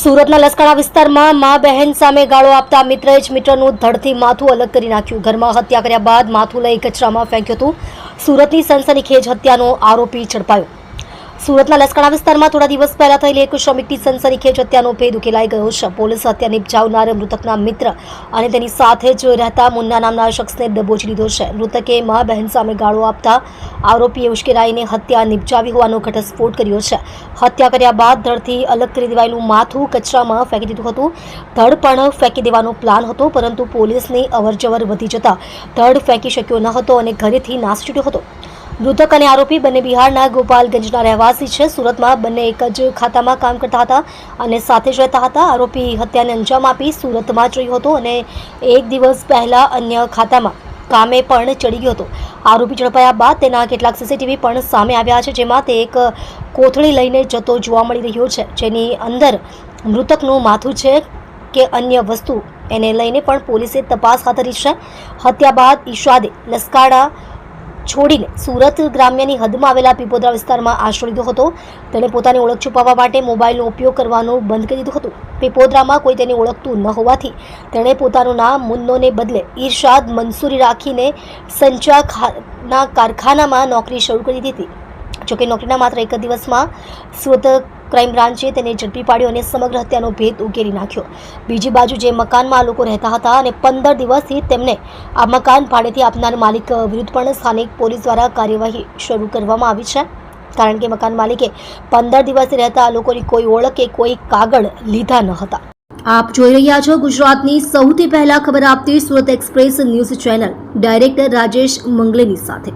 સુરતના લસકાણા વિસ્તારમાં મા બહેન સામે ગાળો આપતા મિત્રએ જ મિત્રનું ધડથી માથું અલગ કરી નાખ્યું. ઘરમાં હત્યા કર્યા બાદ માથું લઈ કચરામાં ફેંક્યું હતું. સુરતની સનસનીખેજ હત્યાનો આરોપી ઝડપાયો. સુરતના લસકાણા વિસ્તારમાં થોડા દિવસ પહેલા થયેલી એક શ્રમિકની સનસનીખેજ હત્યાનો ભેદ ઉકેલાઈ ગયો છે. પોલીસ હત્યા નિપજાવનાર મૃતકના મિત્ર અને તેની સાથે જ રહેતા મુન્ના નામના શખ્સને દબોચી લીધો છે. મૃતકે મા બહેન સામે ગાળો આપતા આરોપીએ ઉશ્કેરાઈને હત્યા નિપજાવી હોવાનો ઘટસ્ફોટ કર્યો છે. હત્યા કર્યા બાદ ધડથી અલગ કરી દેવાયેલું માથું કચરામાં ફેંકી દીધું હતું. ધડ પણ ફેંકી દેવાનો પ્લાન હતો, પરંતુ પોલીસની અવરજવર વધી જતા ધડ ફેંકી શક્યો ન હતો અને ઘરેથી નાસી છૂટ્યો હતો. મૃતક અને આરોપી બંને બિહારના ગોપાલગંજના રહેવાસી છે. સુરતમાં બંને એક જ ખાતામાં કામ કરતા હતા અને સાથે જ રહેતા હતા. આરોપી હત્યાને અંજામ આપી સુરતમાં જ રહ્યો હતો અને એક દિવસ પહેલાં અન્ય ખાતામાં કામે પણ ચડી ગયો હતો. આરોપી ઝડપાયા બાદ તેના કેટલાક સીસીટીવી પણ સામે આવ્યા છે, જેમાં તે એક કોથળી લઈને જતો જોવા મળી રહ્યો છે, જેની અંદર મૃતકનું માથું છે કે અન્ય વસ્તુ એને લઈને પણ પોલીસે તપાસ હાથ ધરી છે. હત્યા બાદ ઈશાદે લસકાડા છોડીને સુરત ગ્રામ્યની હદમાં આવેલા પીપોદરા વિસ્તારમાં આશ્રય લીધો હતો. તેણે પોતાની ઓળખ છુપાવવા માટે મોબાઈલનો ઉપયોગ કરવાનું બંધ કરી દીધું હતું. પીપોદરામાં કોઈ તેને ઓળખતું ન હોવાથી તેણે પોતાનું નામ મુન્નોને બદલે ઈરશાદ મંસૂરી રાખીને સંચા ખાના કારખાનામાં નોકરી શરૂ કરી દીધી જોકે નોકરીના માત્ર એક જ દિવસમાં સુરત ક્રાઇમ બ્રાન્ચે તેને ઝડપી પાડ્યો અને સમગ્ર હત્યાનો ભેદ ઉકેલી નાખ્યો. બીજી બાજુ જે મકાનમાં આ લોકો રહેતા હતા અને પંદર દિવસથી તેમને આ મકાન ભાડેથી આપનાર માલિક વિરુદ્ધ પણ સ્થાનિક પોલીસ દ્વારા કાર્યવાહી શરૂ કરવામાં આવી છે. કારણ કે મકાન માલિકે પંદર દિવસથી રહેતા આ લોકોની કોઈ ઓળખ કે કોઈ કાગળ લીધા ન હતા. આપ જોઈ રહ્યા છો ગુજરાતની સૌથી પહેલા ખબર આપતી Surat express news channel. Director Rajesh મંગલેની સાથે.